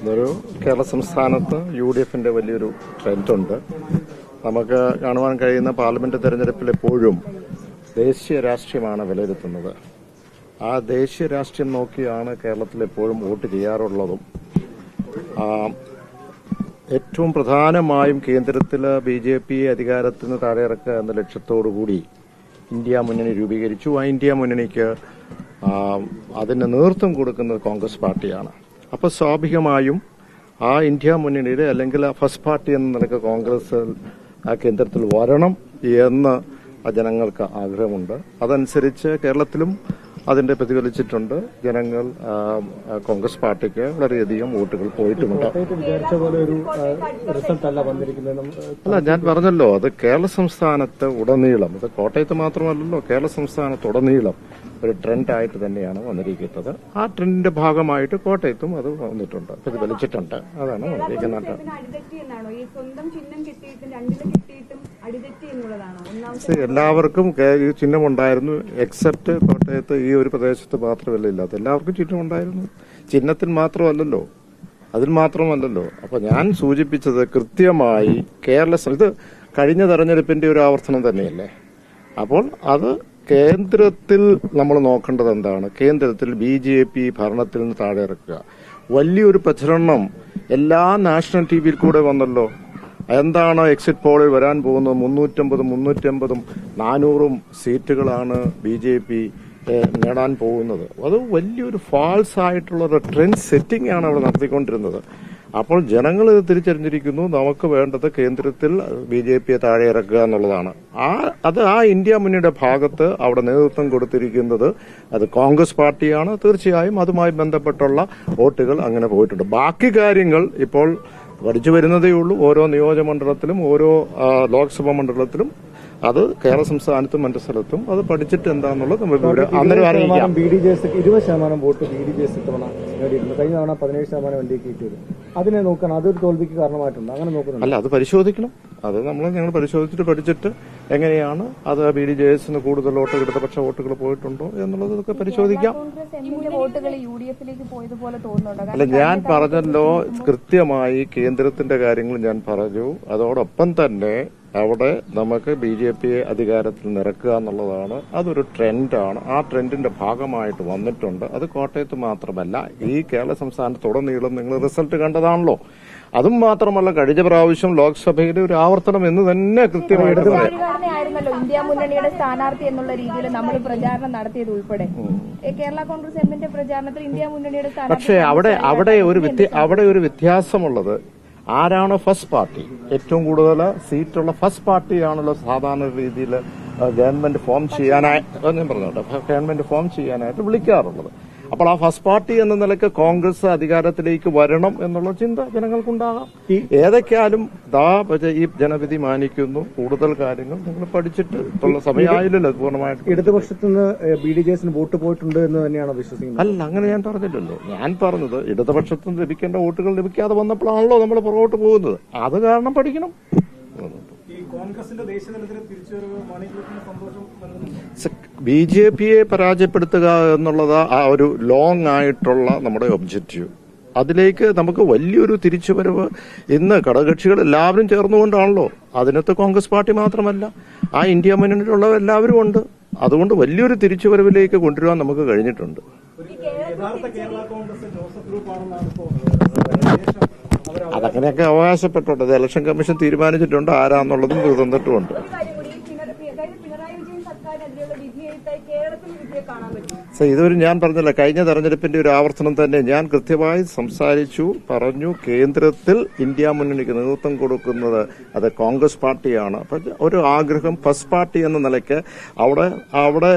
ഇതൊരു കേരള സംസ്ഥാനത്ത് U D എഫിന്റെ വലിയൊരു ട്രെൻഡുണ്ട്. നമുക്ക് കാണുവാൻ കഴിയുന്ന പാർലമെന്റ് തെരഞ്ഞെടുപ്പിൽ എപ്പോഴും ദേശീയ രാഷ്ട്രീയമാണ് വിലയിരുത്തുന്നത്. ആ ദേശീയ രാഷ്ട്രീയം നോക്കിയാണ് കേരളത്തിൽ എപ്പോഴും വോട്ട് ചെയ്യാറുള്ളതും. ഏറ്റവും പ്രധാനമായും കേന്ദ്രത്തിൽ ബി ജെ പി അധികാരത്തിൽ നിന്ന് താഴെ ഇറക്കുക എന്ന ലക്ഷ്യത്തോടുകൂടി ഇന്ത്യ മുന്നണി രൂപീകരിച്ചു. ആ ഇന്ത്യ മുന്നണിക്ക് അതിന് നേതൃത്വം കൊടുക്കുന്നത് കോൺഗ്രസ് പാർട്ടിയാണ്. അപ്പൊ സ്വാഭാവികമായും ആ ഇന്ത്യ മുന്നണിയുടെ അല്ലെങ്കിൽ ആ ഫസ്റ്റ് പാർട്ടി എന്ന നിലയ്ക്ക് കോൺഗ്രസ് ആ കേന്ദ്രത്തിൽ വരണം എന്ന് ജനങ്ങൾക്ക് ആഗ്രഹമുണ്ട്. അതനുസരിച്ച് കേരളത്തിലും അതിന്റെ പ്രതിഫലിച്ചിട്ടുണ്ട്. ജനങ്ങൾ കോൺഗ്രസ് പാർട്ടിക്ക് വളരെയധികം വോട്ടുകൾ പോയിട്ടുമുണ്ട് അല്ല ഞാൻ പറഞ്ഞല്ലോ അത് കേരള സംസ്ഥാനത്ത് ഉടനീളം അത് കോട്ടയത്ത് മാത്രമല്ലല്ലോ കേരള സംസ്ഥാനത്ത് ഉടനീളം ഒരു ട്രെൻഡായിട്ട് തന്നെയാണ് വന്നിരിക്കുന്നത്. ആ ട്രെൻഡിന്റെ ഭാഗമായിട്ട് കോട്ടയത്തും അത് വന്നിട്ടുണ്ട്. പ്രതിഫലിച്ചിട്ടുണ്ട്. അതാണ് വന്നിരിക്കുന്നത്. എല്ലാവർക്കും ഈ ചിഹ്നം ഉണ്ടായിരുന്നു എക്സെപ്റ്റ് കോട്ടയത്ത് ഈ ഒരു പ്രദേശത്ത് മാത്രമല്ല ഇല്ലാത്ത. എല്ലാവർക്കും ചിഹ്നമുണ്ടായിരുന്നു. ചിഹ്നത്തിൽ മാത്രമല്ലല്ലോ. അതിൽ മാത്രമല്ലല്ലോ. അപ്പൊ ഞാൻ സൂചിപ്പിച്ചത് കൃത്യമായി കേരള ഇത് കഴിഞ്ഞ തെരഞ്ഞെടുപ്പിന്റെ ഒരു ആവർത്തനം തന്നെയല്ലേ? അപ്പോൾ അത് കേന്ദ്രത്തിൽ നമ്മൾ നോക്കേണ്ടത് എന്താണ്? കേന്ദ്രത്തിൽ ബി ജെ പി ഭരണത്തിൽ നിന്ന് താഴെ ഇറക്കുക. വലിയൊരു പ്രചരണം എല്ലാ നാഷണൽ ടി വിയിൽ കൂടെ വന്നല്ലോ. എന്താണ് എക്സിറ്റ് പോളിൽ വരാൻ പോകുന്നത്? മുന്നൂറ്റമ്പതും മുന്നൂറ്റമ്പതും നാനൂറും സീറ്റുകളാണ് ബി ജെ പി നേടാൻ പോകുന്നത്. അത് വലിയൊരു ഫാൾസ് ആയിട്ടുള്ള ഒരു ട്രെൻഡ് സെറ്റിംഗ് ആണ് അവിടെ നടത്തിക്കൊണ്ടിരുന്നത്. അപ്പോൾ ജനങ്ങൾ ഇത് തിരിച്ചറിഞ്ഞിരിക്കുന്നു. നമുക്ക് വേണ്ടത് കേന്ദ്രത്തിൽ ബി ജെ പിയെ താഴെ ഇറക്കുക എന്നുള്ളതാണ്. ആ അത് ആ ഇന്ത്യ മുന്നണിയുടെ ഭാഗത്ത് അവിടെ നേതൃത്വം കൊടുത്തിരിക്കുന്നത് അത് കോൺഗ്രസ് പാർട്ടിയാണ്. തീർച്ചയായും അതുമായി ബന്ധപ്പെട്ടുള്ള വോട്ടുകൾ അങ്ങനെ പോയിട്ടുണ്ട്. ബാക്കി കാര്യങ്ങൾ ഇപ്പോൾ വരിച്ചു വരുന്നതേ ഉള്ളൂ. ഓരോ നിയോജകമണ്ഡലത്തിലും ഓരോ ലോക്സഭാ മണ്ഡലത്തിലും അത് കേരള സംസ്ഥാനത്തും മറ്റു സ്ഥലത്തും അത് പഠിച്ചിട്ട് എന്താണെന്നുള്ളത് നമുക്ക് ഇവിടെ അന്നേരം അറിയാം ബി ഡി ജെ എസ് ഇരുപത് ശതമാനം vote B D J S തവണ നേടിയിട്ടുണ്ട്. കഴിഞ്ഞ തവണ പതിനേഴ് ശതമാനം എൻ ഡി കിട്ടിയത്. അതിനെ നോക്കണം അതൊരു തോൽവിക്ക് കാരണമായിട്ടുണ്ട്. അങ്ങനെ നോക്കുന്നുണ്ട്. അല്ല അത് പരിശോധിക്കണം. അത് നമ്മൾ ഞങ്ങൾ പരിശോധിച്ചിട്ട് പഠിച്ചിട്ട് എങ്ങനെയാണ് അത് ബി ഡി ജെ എസിന് കൂടുതൽ വോട്ട് ഇടതുപക്ഷ വോട്ടുകൾ പോയിട്ടുണ്ടോ എന്നുള്ളതൊക്കെ പരിശോധിക്കാം. കോൺഗ്രസ് വോട്ടുകൾ യു പോയതുപോലെ തോന്നുന്നുണ്ടോ? അല്ല ഞാൻ പറഞ്ഞല്ലോ കൃത്യമായി കേന്ദ്രത്തിന്റെ കാര്യങ്ങൾ ഞാൻ പറഞ്ഞു. അതോടൊപ്പം തന്നെ അവിടെ നമുക്ക് ബി ജെ പിയെ അധികാരത്തിൽ നിറക്കുക എന്നുള്ളതാണ് അതൊരു ട്രെൻഡാണ്. ആ ട്രെൻഡിന്റെ ഭാഗമായിട്ട് വന്നിട്ടുണ്ട്. അത് കോട്ടയത്ത് മാത്രമല്ല ഈ കേരള സംസ്ഥാനത്തുടനീളം നിങ്ങൾ റിസൾട്ട് കണ്ടതാണല്ലോ. അതും മാത്രമല്ല കഴിഞ്ഞ പ്രാവശ്യം ലോക്സഭയുടെ ഒരു ആവർത്തനം എന്ന് തന്നെ കൃത്യമായിട്ട് പറയാം. ഇതുകാരനെ ഇന്ത്യ മുന്നണിയുടെ സ്ഥാനാർത്ഥി എന്നുള്ള രീതിയിൽ നമ്മൾ പ്രചാരണം നടത്തിയത് ഉൾപ്പെടെ. കേരള കോൺഗ്രസ് എമ്മിന്റെ പ്രചാരണത്തിൽ ഇന്ത്യ മുന്നണിയുടെ പക്ഷേ അവിടെ അവിടെ ഒരു അവിടെ ഒരു വ്യത്യാസമുള്ളത്. ആരാണ് ഫസ്റ്റ് പാർട്ടി? ഏറ്റവും കൂടുതൽ സീറ്റുള്ള ഫസ്റ്റ് പാർട്ടിയാണല്ലോ സാധാരണ രീതിയിൽ ഗവൺമെന്റ് ഫോം ചെയ്യാനായി ഞാൻ പറഞ്ഞോട്ടെ. ഗവൺമെന്റ് ഫോം ചെയ്യാനായിട്ട് വിളിക്കാറുള്ളത്. അപ്പോൾ ആ ഫസ്റ്റ് പാർട്ടി എന്ന നിലയ്ക്ക് കോൺഗ്രസ് അധികാരത്തിലേക്ക് വരണം എന്നുള്ള ചിന്ത ജനങ്ങൾക്കുണ്ടാകാം. ഏതൊക്കെയാലും ദാ പക്ഷേ ഈ ജനവിധി മാനിക്കുന്നു. കൂടുതൽ കാര്യങ്ങൾ നിങ്ങൾ പഠിച്ചിട്ട് ഉള്ള സമയമായില്ലല്ലോ പൂർണമായിട്ട്. ഇടതുപക്ഷത്തു നിന്ന് ബി ഡി ജെ എസിന് വോട്ട് പോയിട്ടുണ്ട് എന്ന് തന്നെയാണ് വിശ്വസിക്കുന്നത്. അല്ല അങ്ങനെ ഞാൻ പറഞ്ഞില്ലല്ലോ. ഞാൻ പറഞ്ഞത് ഇടതുപക്ഷത്തു നിന്ന് ലഭിക്കേണ്ട വോട്ടുകൾ ലഭിക്കാതെ വന്നപ്പോഴാണല്ലോ നമ്മൾ പുറകോട്ട് പോകുന്നത്. അത് കാരണം പഠിക്കണം. ബി ജെ പിയെ പരാജയപ്പെടുത്തുക എന്നുള്ളത് ആ ഒരു ലോങ് ആയിട്ടുള്ള നമ്മുടെ ഒബ്ജക്റ്റീവ് അതിലേക്ക് നമുക്ക് വലിയൊരു തിരിച്ചുവരവ് ഇന്ന് ഘടകകക്ഷികൾ എല്ലാവരും ചേർന്നുകൊണ്ടാണല്ലോ. അതിനകത്ത് കോൺഗ്രസ് പാർട്ടി മാത്രമല്ല ആ ഇന്ത്യ മുന്നണിയിലുള്ളവർ എല്ലാവരും ഉണ്ട്. അതുകൊണ്ട് വലിയൊരു തിരിച്ചുവരവിലേക്ക് കൊണ്ടുവരാൻ നമുക്ക് കഴിഞ്ഞിട്ടുണ്ട്. അതങ്ങനെയൊക്കെ അവകാശപ്പെട്ടുണ്ട് അത് ഇലക്ഷൻ കമ്മീഷൻ തീരുമാനിച്ചിട്ടുണ്ട്. ആരാന്നുള്ളതും തന്നിട്ടുമുണ്ട് ഇതൊരു ഞാൻ പറഞ്ഞില്ല. കഴിഞ്ഞ തെരഞ്ഞെടുപ്പിന്റെ ഒരു ആവർത്തനം തന്നെ ഞാൻ കൃത്യമായി സംസാരിച്ചു പറഞ്ഞു. കേന്ദ്രത്തിൽ ഇന്ത്യ മുന്നണിക്ക് നേതൃത്വം കൊടുക്കുന്നത് അത് കോൺഗ്രസ് പാർട്ടിയാണ്. ഒരു ആഗ്രഹം ഫസ്റ്റ് പാർട്ടി എന്ന നിലയ്ക്ക് അവിടെ അവിടെ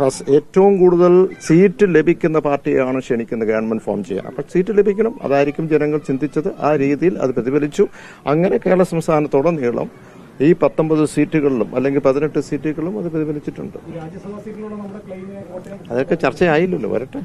ഫസ്- ഏറ്റവും കൂടുതൽ സീറ്റ് ലഭിക്കുന്ന പാർട്ടിയാണ് ക്ഷണിക്കുന്നത് ഗവൺമെന്റ് ഫോം ചെയ്യാൻ. അപ്പൊ സീറ്റ് ലഭിക്കണം അതായിരിക്കും ജനങ്ങൾ ചിന്തിച്ചത്. ആ രീതിയിൽ അത് പ്രതിഫലിച്ചു. അങ്ങനെ കേരള സംസ്ഥാനത്തോടെ നീളം ഈ പത്തൊമ്പത് സീറ്റുകളിലും അല്ലെങ്കിൽ പതിനെട്ട് സീറ്റുകളിലും അത് പ്രതിഫലിച്ചിട്ടുണ്ട്. അതൊക്കെ ചർച്ചയായില്ലല്ലോ വരട്ടെ.